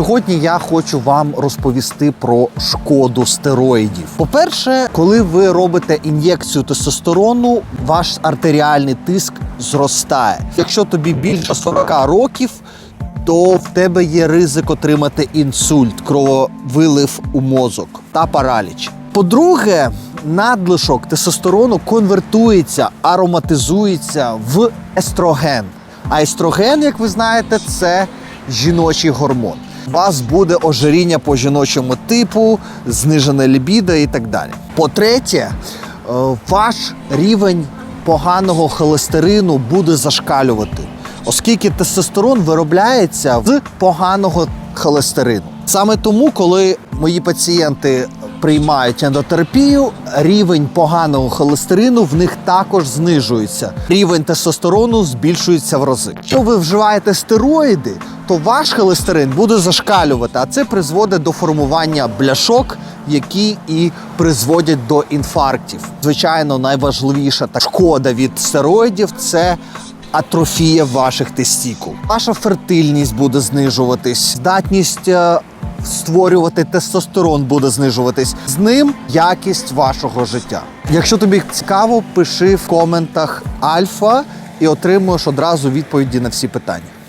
Сьогодні я хочу вам розповісти про шкоду стероїдів. По-перше, коли ви робите ін'єкцію тестостерону, ваш артеріальний тиск зростає. Якщо тобі більше 40 років, то в тебе є ризик отримати інсульт, крововилив у мозок та параліч. По-друге, надлишок тестостерону конвертується, ароматизується в естроген. А естроген, як ви знаєте, це жіночий гормон. Вас буде ожиріння по жіночому типу, знижене лібідо і так далі. По-третє, е, ваш рівень поганого холестерину буде зашкалювати, оскільки тестостерон виробляється з поганого холестерину. Саме тому, коли мої пацієнти приймають ендотерапію, рівень поганого холестерину в них також знижується. Рівень тестостерону збільшується в рази. Якщо ви вживаєте стероїди, то ваш холестерин буде зашкалювати, а це призводить до формування бляшок, які і призводять до інфарктів. Звичайно, найважливіша та шкода від стероїдів це атрофія ваших тестікул. Ваша фертильність буде знижуватись, здатність е, створювати тестостерон буде знижуватись. З ним якість вашого життя. Якщо тобі цікаво, пиши в коментах альфа і отримуєш одразу відповіді на всі питання.